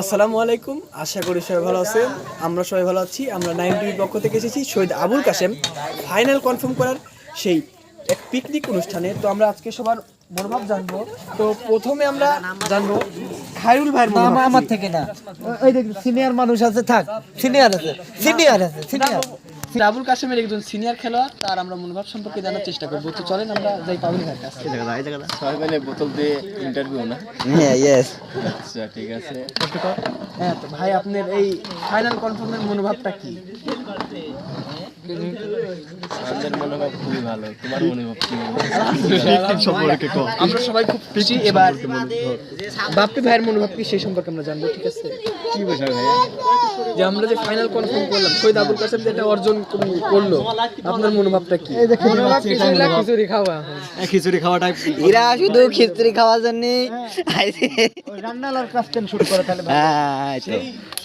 আসসালামু আলাইকুম। আশা করি সবাই ভালো আছেন। আমরা সবাই ভালো আছি। আমরা নাইন টিভির পক্ষ থেকে এসেছি শহীদ আবুল কাশেম ফাইনাল কনফার্ম করার সেই এক পিকনিক অনুষ্ঠানে। তো আমরা আজকে সবার মনোভাব জানব। তো প্রথমে আমরা জানব খায়রুল ভাইয়ের মনোভাব। আমার থেকে না। ওই সিনিয়র মানুষ আছে থাক। সিনিয়র আছে সিনিয়র আছে সিনিয়র আবুল কাশেমের একজন সিনিয়র খেলোয়াড় তার আমরা মনোভাব সম্পর্কে জানার চেষ্টা করব। তো চলেন আমরা যাই পাবলিক ভাইয়ের কাছে। সবাই মিলে বোতল দিয়ে ইন্টারভিউ না? হ্যাঁ ইয়েস আচ্ছা ঠিক আছে। হ্যাঁ তো ভাই আপনার এই ফাইনাল কনফার্মের মনোভাবটা কি? আমাদের মনোভাব খুবই ভালো। তোমার মনোভাব কি আমরা সবাই খুব খুশি এবার বাপ্পি ভাইয়ের মনোভাব কি সেই সম্পর্কে আমরা জানব ঠিক আছে? কি বিষয় ভাইয়া? যে আমরা যে ফাইনাল কনফার্ম করলাম শহীদ আবুল কাসেম যেটা অর্জন করল আপনার মনোভাবটা কি? খিচুড়ি খাওয়াটাই এরা শুধু খিচুড়ি খাওয়ার জন্য আইছে। রান্নালার ক্রাফটেন শুট করে তাহলে হ্যাঁ